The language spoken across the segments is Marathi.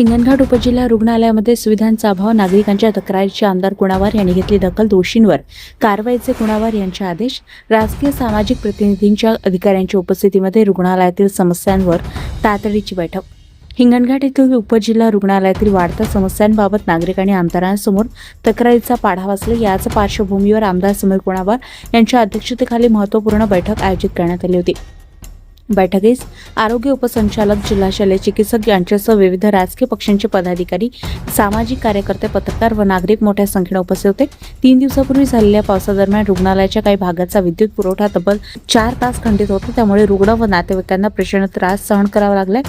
हिंगणघाट उपजिल्हा रुग्णालयामध्ये सुविधांचा अभाव नागरिकांच्या तक्रारीची आमदार कुणावार यांनी घेतली दखल दोषींवर. कारवाईचे कुणावार यांचे आदेश राजकीय सामाजिक प्रतिनिधींच्या अधिकाऱ्यांच्या उपस्थितीमध्ये रुग्णालयातील समस्यांवर तातडीची बैठक. हिंगणघाट येथील उपजिल्हा रुग्णालयातील वाढत्या समस्यांबाबत नागरिकांनी आमदारांसमोर तक्रारीचा पाढा वाचला. याच पार्श्वभूमीवर आमदार समीर कुणावार यांच्या अध्यक्षतेखाली महत्त्वपूर्ण बैठक आयोजित करण्यात आली होती. बैठकीस आरोग्य उपसंचालक जिल्हा शल्य चिकित्सक यांच्यासह विविध राजकीय पक्षांचे पदाधिकारी सामाजिक कार्यकर्ते पत्रकार व नागरिक मोठ्या संख्येने उपस्थित होते. तीन दिवसापूर्वी झालेल्या पावसादरम्यान रुग्णालयाच्या काही भागाचा विद्युत पुरवठा तब्बल चार तास खंडित होता. त्यामुळे रुग्ण व नातेवाईकांना प्रचंड त्रास सहन करावा लागलाय.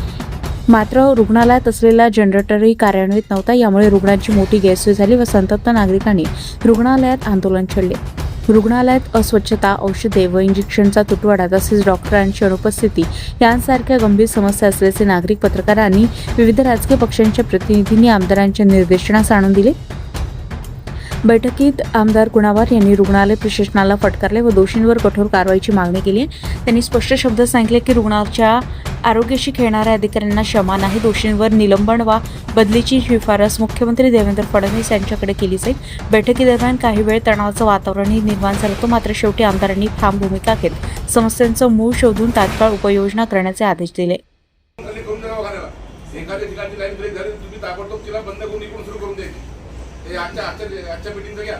मात्र रुग्णालयात असलेला जनरेटरही कार्यान्वित नव्हता. यामुळे रुग्णांची मोठी गैरसोय झाली व संतप्त नागरिकांनी रुग्णालयात आंदोलन छेडले. रुग्णालयात अस्वच्छता औषधे व इंजेक्शनचा तुटवडा तसेच डॉक्टरांची अनुपस्थिती यांसारख्या गंभीर समस्या असल्याचे नागरिक पत्रकारांनी विविध राजकीय पक्षांच्या प्रतिनिधींनी आमदारांच्या निर्देशनास आणून दिले. बैठकीत आमदार कुणावार यांनी रुग्णालय प्रशासनाला फटकारले व दोषींवर कठोर कारवाईची मागणी केली त्यांनी स्पष्ट शब्द सांगितले की रुग्णाच्या आरोग्याशी खेळणाऱ्या अधिकाऱ्यांना क्षमा नाही दोषींवर निलंबन वा बदलीची शिफारस मुख्यमंत्री देवेंद्र फडणवीस यांच्याकडे केली जाईल. बैठकीदरम्यान काही वेळ तणावाचं वातावरणही निर्माण झालं होतं. मात्र शेवटी आमदारांनी ठाम भूमिका घेत समस्यांचं मूळ शोधून तात्काळ उपाययोजना करण्याचे आदेश दिले. आजच्या आजच्या आजच्या मिटिंगचं घ्या.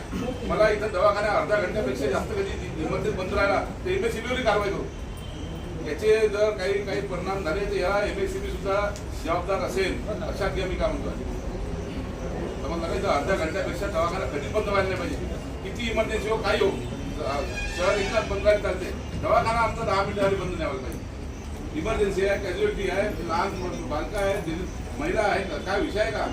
मला इथं दवाखाना अर्धा घंट्यापेक्षा जास्त कधी इमर्जन्सी बंद राहिला तर एम एस कारवाई करू. याचे जर काही काही परिणाम झाले तर या एम एस सुद्धा जबाबदार असेल लक्षात घ्या मी काय म्हणतो समजलं का इथं अर्ध्या घंट्यापेक्षा दवाखाना कधी बंद व्हायला पाहिजे. किती इमर्जन्सी हो काही हो. शहर एकदाच बंद राहील चालते. दवाखाना आमचा दहा मिनिटासाठी बंद नाही व्हायला पाहिजे. इमर्जन्सी आहे कॅज्युअलिटी आहे लहान बालकं आहे महिला आहे का? काय विषय आहे. का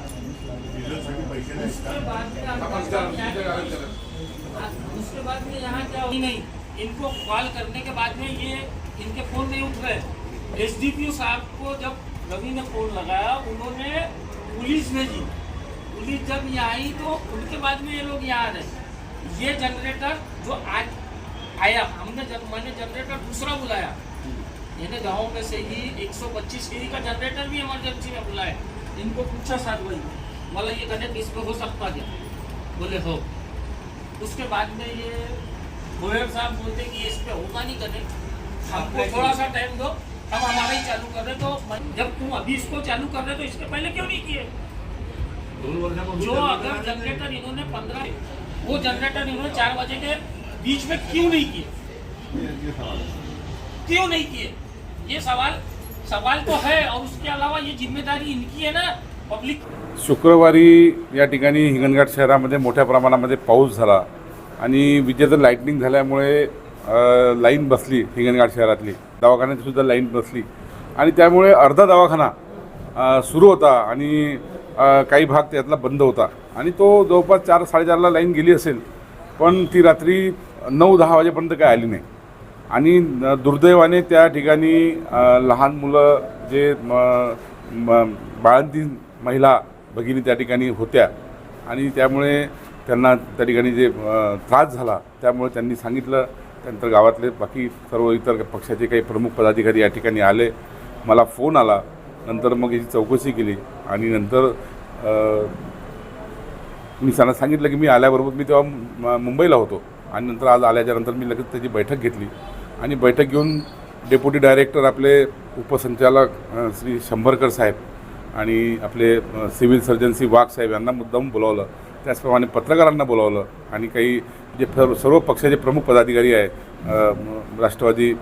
बाद ही नहीं. इनको कॉल करने के बाद में ये इनके फ़ोन नहीं उठ रहे। एसडीपीओ साहब को जब रवि ने फ़ोन लगाया, उन्होंने पुलिस भेजी। पुलिस जब यहाँ आई तो उनके बाद में ये लोग यहाँ आ रहे। ये जनरेटर जो आज आया, हमने जब मैंने जनरेटर दूसरा बुलाया। मैंने गाँव में से ही 125 केवी का जनरेटर भी इमरजेंसी में बुलाया। इनको पूछा साथ वही बोला ये कनेक्ट इस पे हो सकता क्या? बोले, हो। उसके बाद में ये गोयल साहब बोलते कि इस पे होगा नहीं कनेक्ट हमको थोड़ा सा टाइम दो। हम हमारा ही चालू कर रहे तो जब तुम अभी इसको चालू कर रहे तो इसके पहले क्यों नहीं किए? जो अगर जनरेटर इन्होंने पंद्रह वो जनरेटर इन्होंने चार बजे के बीच में क्यों नहीं किए? क्यों नहीं किए? ये सवाल सवाल तो है और उसके अलावा ये जिम्मेदारी इनकी है ना पब्लिक शुक्रवारी या ठिकाणी हिंगणघाट शहरामध्ये मोठ्या प्रमाणामध्ये पाऊस झाला. आणि विजेचं लाईटनिंग झाल्यामुळे लाईन बसली हिंगणघाट शहरातली. दवाखान्यात सुद्धा लाईन बसली. आणि त्यामुळे अर्धा दवाखाना सुरू होता आणि काही भाग त्यातला बंद होता. आणि तो जवळपास चार साडेचारला लाईन गेली असेल पण ती रात्री नऊ दहा वाजेपर्यंत काय आली नाही. आणि दुर्दैवाने त्या ठिकाणी लहान मुलं जे म- महिला भगिनी त्या ठिकाणी होत्या. आणि त्यामुळे त्यांना त्या ठिकाणी जे त्रास झाला त्यामुळे त्यांनी सांगितलं त्यानंतर गावातले बाकी सर्व इतर पक्षाचे काही प्रमुख पदाधिकारी या ठिकाणी आले. मला फोन आला नंतर मग याची चौकशी केली आणि नंतर मी त्यांना सांगितलं की मी आल्याबरोबर मी तेव्हा मुंबईला होतो आणि नंतर आज आल्याच्यानंतर मी लगेच त्याची बैठक घेतली आणि बैठक घेऊन डेप्युटी डायरेक्टर आपले उपसंचालक श्री शंभरकर साहेब आणि आपले सिव्हिल सर्जन श्री वाघ साहेब यांना मुद्दाम बोलावलं. त्याचप्रमाणे पत्रकारांना बोलावलं आणि काही जे सर्व सर्व पक्षाचे प्रमुख पदाधिकारी आहेत राष्ट्रवादी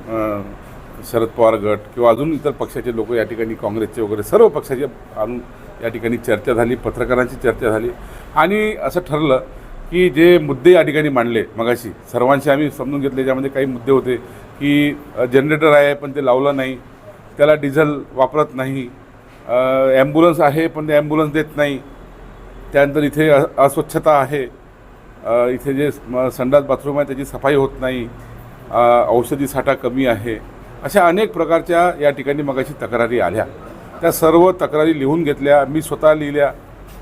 शरद पवार गट किंवा अजून इतर पक्षाचे लोक या ठिकाणी काँग्रेसचे वगैरे सर्व पक्षाचे आणून या ठिकाणी चर्चा झाली पत्रकारांची चर्चा झाली. आणि असं ठरलं की जे मुद्दे या ठिकाणी मांडले मगाशी सर्वांशी आम्ही समजून घेतले ज्यामध्ये काही मुद्दे होते की जनरेटर आहे पण ते लावलं नाही त्याला डिझेल वापरत नाही ॲम्ब्युलन्स आहे पण ते ॲम्ब्युलन्स देत नाही त्यानंतर इथे अ- अस्वच्छता आहे. इथे जे संडास बाथरूम आहे त्याची सफाई होत नाही. औषधी साठा कमी आहे. अशा अनेक प्रकारच्या या ठिकाणी मगाशी तक्रारी आल्या. त्या सर्व तक्रारी लिहून घेतल्या मी स्वतः लिहिल्या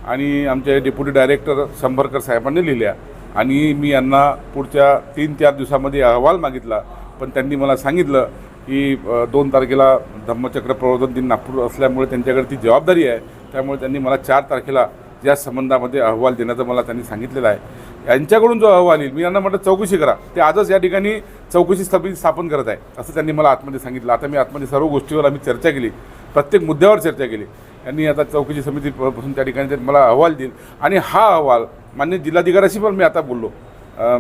आणि आमचे डेप्युटी डायरेक्टर शंभरकर साहेबांनी लिहिल्या आणि मी यांना पुढच्या तीन चार दिवसामध्ये अहवाल मागितला. पण त्यांनी मला सांगितलं की दोन तारखेला धम्मचक्र प्रवर्तन दिन नागपूर असल्यामुळे त्यांच्याकडे ती जबाबदारी आहे. त्यामुळे त्यांनी मला चार तारखेला या संबंधामध्ये अहवाल देण्याचं मला त्यांनी सांगितलेलं आहे. यांच्याकडून जो अहवाल येईल मी यांना म्हटलं चौकशी करा. ते आजच या ठिकाणी चौकशी समिती स्थापन करत आहे असं त्यांनी मला आतमध्ये सांगितलं. आता मी आतमध्ये सर्व गोष्टीवर आम्ही चर्चा केली प्रत्येक मुद्द्यावर चर्चा केली. यांनी आता चौकशी समिती बसून त्या ठिकाणी मला अहवाल देईल. आणि हा अहवाल मान्य जिल्हाधिकाऱ्याशी पण मी आता बोललो.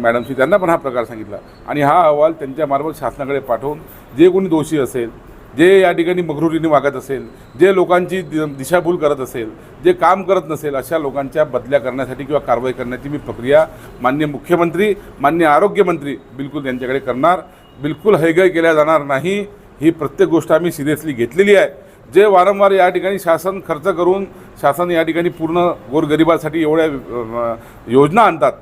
मॅडमशी त्यांना पण हा प्रकार सांगितला. आणि हा अहवाल त्यांच्यामार्फत शासनाकडे पाठवून जे कोणी दोषी असेल जे या ठिकाणी मगरुरीने वागत असेल जे लोकांची दि- दिशाभूल करत असेल जे काम करत नसेल अशा लोकांच्या बदल्या करण्यासाठी किंवा कारवाई करण्याची मी प्रक्रिया मान्य मुख्यमंत्री मान्य आरोग्यमंत्री बिलकुल त्यांच्याकडे करणार. बिलकुल हैगय केल्या जाणार नाही. ही प्रत्येक गोष्ट आम्ही सिरियसली घेतलेली आहे. जे वारंवार या ठिकाणी शासन खर्च करून शासन या ठिकाणी पूर्ण गोरगरिबासाठी एवढ्या योजना आणतात.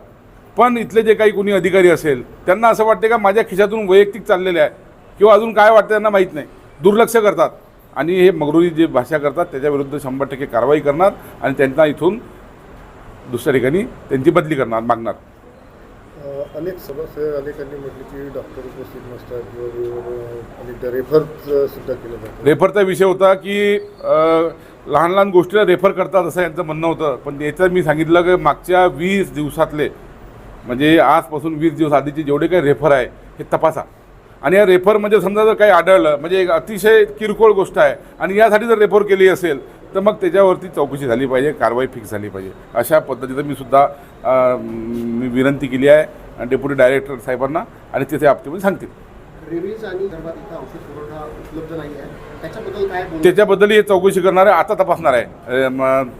पण इथले जे काही कुणी अधिकारी असेल त्यांना असं वाटते का माझ्या खिशातून वैयक्तिक चाललेले आहे? किंवा अजून काय वाटतं त्यांना माहीत नाही? दुर्लक्ष करतात. आणि हे मगरुरी जे भाषा करतात त्याच्याविरुद्ध शंभर टक्के कारवाई करणार आणि त्यांना इथून दुसऱ्या ठिकाणी त्यांची बदली करणार मागणार. अनेक सदस्य अनेकांनी म्हटले की डॉक्टर उपस्थित नसतात किंवा रेफर सुद्धा केलं जातं. रेफरचा विषय होता की लहान लहान गोष्टीला रेफर करतात असं यांचं म्हणणं होतं. पण याचं मी सांगितलं की मागच्या वीस दिवसातले म्हणजे आजपासून वीस दिवस आधीचे जेवढे काही रेफर आहे हे तपासा. आणि या रेफर म्हणजे समजा जर काही आढळलं म्हणजे एक अतिशय किरकोळ गोष्ट आहे आणि यासाठी जर रेफर केली असेल तर मग त्याच्यावरती चौकशी झाली पाहिजे कारवाई फिक्स झाली पाहिजे. अशा पद्धतीचं मी सुद्धा मी विनंती केली आहे. डेप्युटी डायरेक्टर साहेबांना आणि ते त्या बाबतीमध्ये सांगतील त्याच्याबद्दल हे चौकशी करणार आहे आता तपासणार आहे.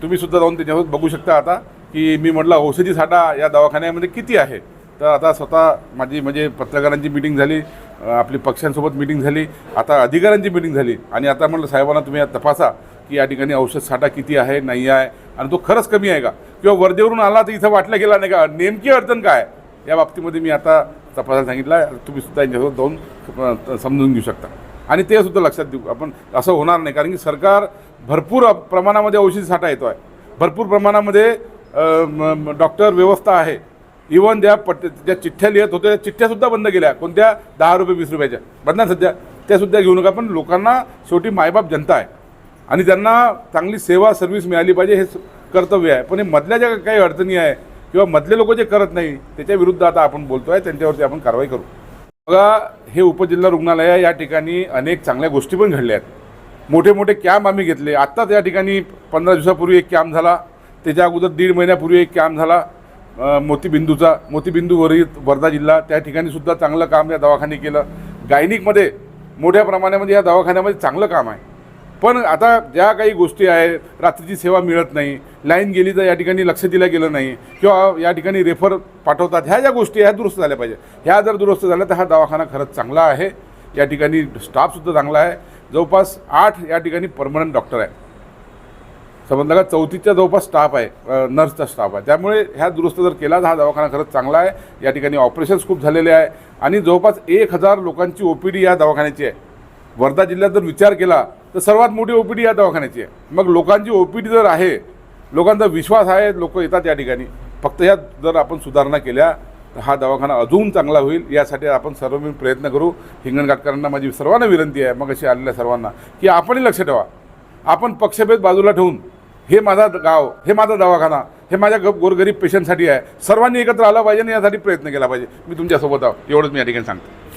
तुम्ही सुद्धा जाऊन त्याच्यासोबत बघू शकता आता की मी म्हटलं औषधी साठा या दवाखान्यामध्ये किती आहे? तर आता स्वतः माझी म्हणजे पत्रकारांची मिटिंग झाली. आपली पक्षांसोबत मिटिंग झाली. आता अधिकाऱ्यांची मिटिंग झाली. आणि आता म्हटलं साहेबांना तुम्ही तपासा की या ठिकाणी औषध साठा किती आहे नाही आहे आणि तो खरंच कमी आहे का? किंवा वर्धेवरून आला तर इथं वाटला गेला नाही का? नेमकी अडचण काय या बाबतीमध्ये मी आता तपासायला सांगितलं आहे. तुम्ही सुद्धा यांच्यासोबत जाऊन समजून घेऊ शकता. आणि ते सुद्धा लक्षात देऊ. आपण असं होणार नाही. कारण की सरकार भरपूर प्रमाणामध्ये औषधी साठा येतो आहे भरपूर प्रमाणामध्ये डॉक्टर व्यवस्था आहे. इवन ज्या पट ज्या चिठ्ठ्या लिहित होत्या त्या चिठ्ठ्यासुद्धा बंद केल्या. कोणत्या? दहा रुपये वीस रुपयाच्या. बंद सध्या. त्यासुद्धा घेऊ नका पण लोकांना शेवटी मायबाप जनता आहे. आणि त्यांना चांगली सेवा सर्व्हिस मिळाली पाहिजे हे कर्तव्य आहे. पण हे मधल्या ज्या काही अडचणी आहे किंवा मधले लोक जे करत नाही त्याच्या विरुद्ध आता आपण बोलतो आहे त्यांच्यावरती आपण कारवाई करू. बघा हे उपजिल्हा रुग्णालय या ठिकाणी अनेक चांगल्या गोष्टी पण घडल्या आहेत. मोठे मोठे कॅम्प आम्ही घेतले. आत्ताच या ठिकाणी पंधरा दिवसापूर्वी एक कॅम्प झाला. त्याच्या अगोदर दीड महिन्यापूर्वी एक कॅम्प झाला. मोतीबिंदूचा मोतीबिंदूवरील वर्धा जिल्हा त्या ठिकाणी सुद्धा चांगलं काम या दवाखाने केलं. गायनिकमध्ये मोठ्या प्रमाणामध्ये या दवाखान्यामध्ये चांगलं काम आहे. पण आता ज्या काही गोष्टी आहेत रात्रीची सेवा मिळत नाही लाईन गेली तर या ठिकाणी लक्ष दिलं गेलं नाही किंवा या ठिकाणी रेफर पाठवतात ह्या ज्या गोष्टी ह्या दुरुस्त झाल्या पाहिजे ह्या जर दुरुस्त झाल्या तर हा दवाखाना खरंच चांगला आहे. या ठिकाणी स्टाफसुद्धा चांगला आहे. जवळपास आठ या ठिकाणी परमनंट डॉक्टर आहे समजलं का? चौथीच्या जवळपास स्टाफ आहे नर्सचा स्टाफ आहे. त्यामुळे ह्या दुरुस्त जर केला तर हा दवाखाना खरंच चांगला आहे. या ठिकाणी ऑपरेशन्स खूप झालेले आहे. आणि जवळपास एक हजार लोकांची ओ पी डी या दवाखान्याची आहे. वर्धा जिल्ह्यात जर विचार केला तर सर्वात मोठी ओ पी डी या दवाखान्याची आहे. मग लोकांची ओ पी डी जर आहे लोकांचा विश्वास आहे लोक येतात या ठिकाणी. फक्त ह्या जर आपण सुधारणा केल्या तर हा दवाखाना अजून चांगला होईल. यासाठी आपण सर्व मिळून प्रयत्न करू. हिंगणघाटकरांना माझी सर्वांना विनंती आहे मग अशी आलेल्या सर्वांना की आपणही लक्ष ठेवा. आपण पक्षभेद बाजूला ठेवून हे माझा गाव हे माझा दवाखाना हे माझ्या ग गोरगरीब पेशंटसाठी आहे. सर्वांनी एकत्र आलं पाहिजे आणि यासाठी प्रयत्न केला पाहिजे. मी तुमच्यासोबत आहो. एवढंच मी या ठिकाणी सांगतो.